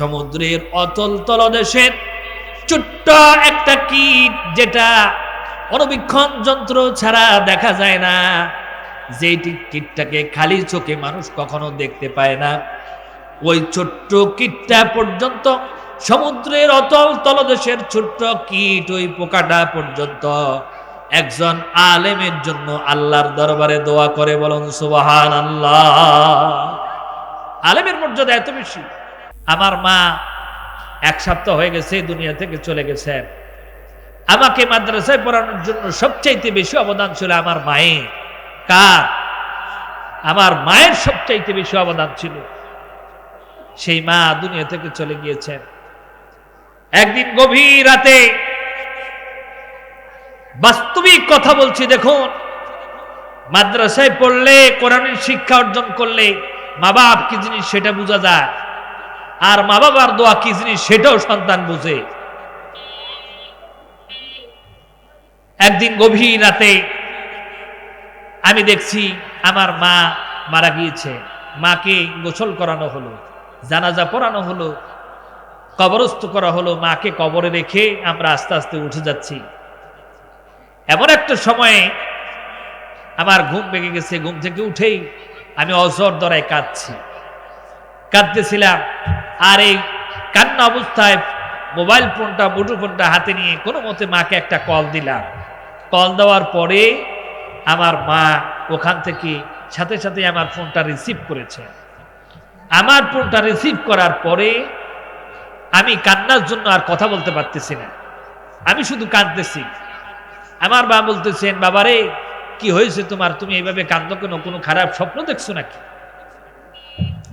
সমুদ্রের অতল তলদেশের ছোট্ট একটা কীট যেটা অনবীক্ষণ যন্ত্র ছাড়া দেখা যায় না। যেটি কীটটাকে খালি চোখে মানুষ কখনো দেখতে পায় না। ওই ছোট্ট কীটটা পর্যন্ত সমুদ্রের অতল তলদেশের ছোট্ট কীট ওই পোকাটা পর্যন্ত। একজন আলেমের জন্য আল্লাহর দরবারে দোয়া করে বলুন সুবাহান আল্লাহ আলেমের মর্যাদা এত বেশি। আমার মা এক সপ্তাহ হয়ে গেছে দুনিয়া থেকে চলে গেছেন আমাকে মাদ্রাসায় পড়ানোর জন্য সবচাইতে বেশি অবদান ছিল আমার মায়ের। কার? আমার মায়ের সবচাইতে বেশি অবদান ছিল। সেই মা দুনিয়া থেকে চলে গিয়েছেন একদিন গভীর রাতে বাস্তবিক কথা বলছি, দেখুন। মাদ্রাসায় পড়লে কোরআনের শিক্ষা অর্জন করলে মা বাপ কি জিনিস সেটা বোঝা যায়। আর মা বাবার দোয়া কি জিনিস সেটাও সন্তান বুঝে। একদিন গভীর রাতে আমি দেখছি আমার মা মারা গিয়েছে। মাকে গোসল করানো হলো, জানাজা পড়ানো হলো, কবরস্থ করা হলো। মাকে কবরে রেখে আমরা আস্তে আস্তে উঠে যাচ্ছি। এমন একটা সময়ে আমার ঘুম ভেঙে গেছে। ঘুম থেকে উঠেই আমি অজর দরায় কাঁদছি। কাঁদতেছিলাম। আর এই কান্না অবস্থায় মোবাইল ফোনটা মুঠো ফোনটা হাতে নিয়ে কোনো মতে মাকে একটা কল দিলাম। কল দেওয়ার পরে আমার মা ওখান থেকে সাথে সাথে আমার ফোনটা রিসিভ করেছে। আমার ফোনটা রিসিভ করার পরে আমি কান্নার জন্য আর কথা বলতে পারতেছি না। আমি শুধু কাঁদতেছি। আমার মা বলতেছেন, বাবারে, কি হয়েছে তোমার? তুমি এইভাবে কান্দ কেন? কোনো খারাপ স্বপ্ন দেখছ নাকি?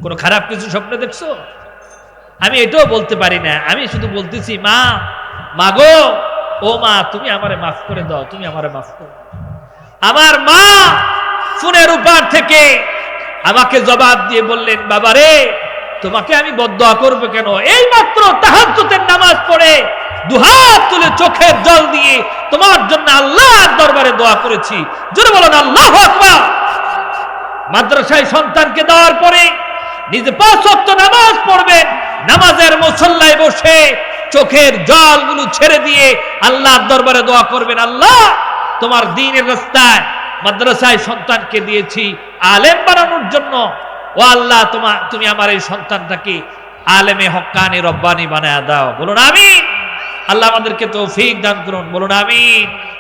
কোনো খারাপ কিছু স্বপ্ন দেখছ? আমি এটাও বলতে পারি না। আমি শুধু বলতেছি, মা মাগো ও মা, তুমি আমারে মাফ করে দাও, তুমি আমারে মাফ করো। আমার মা ফোনের উপার থেকে আমাকে জবাব দিয়ে বললেন বাবারে তোমাকে আমি বদয়া করব কেন? এই মাত্র তাহাজ্জুদের নামাজ পড়ে দুহাত তুলে চোখের জল দিয়ে তোমার জন্য আল্লাহর দরবারে দোয়া করেছি। জোরে বলেন, আল্লাহ আকবার। মাদ্রাসায় সন্তানকে দেওয়ার পরে নিজে পাঁচ ওয়াক্ত নামাজ পড়বেন, নামাজের মুসল্লায় বসে চোখের জলগুলো ছেড়ে দিয়ে আল্লাহর দরবারে দোয়া করবেন, আল্লাহ, তোমার দিনের রাস্তায় মাদ্রাসায় সন্তানকে দিয়েছি, আলেম বানানোর জন্য। ও আল্লাহ তোমার তুমি আমার এই সন্তানটাকে আলেমে হক্কানি রব্বানি বানায় দাও। বলুন আমি আল্লাহ আমাদেরকে তৌফিক দান করুন। বলুন, আমিন।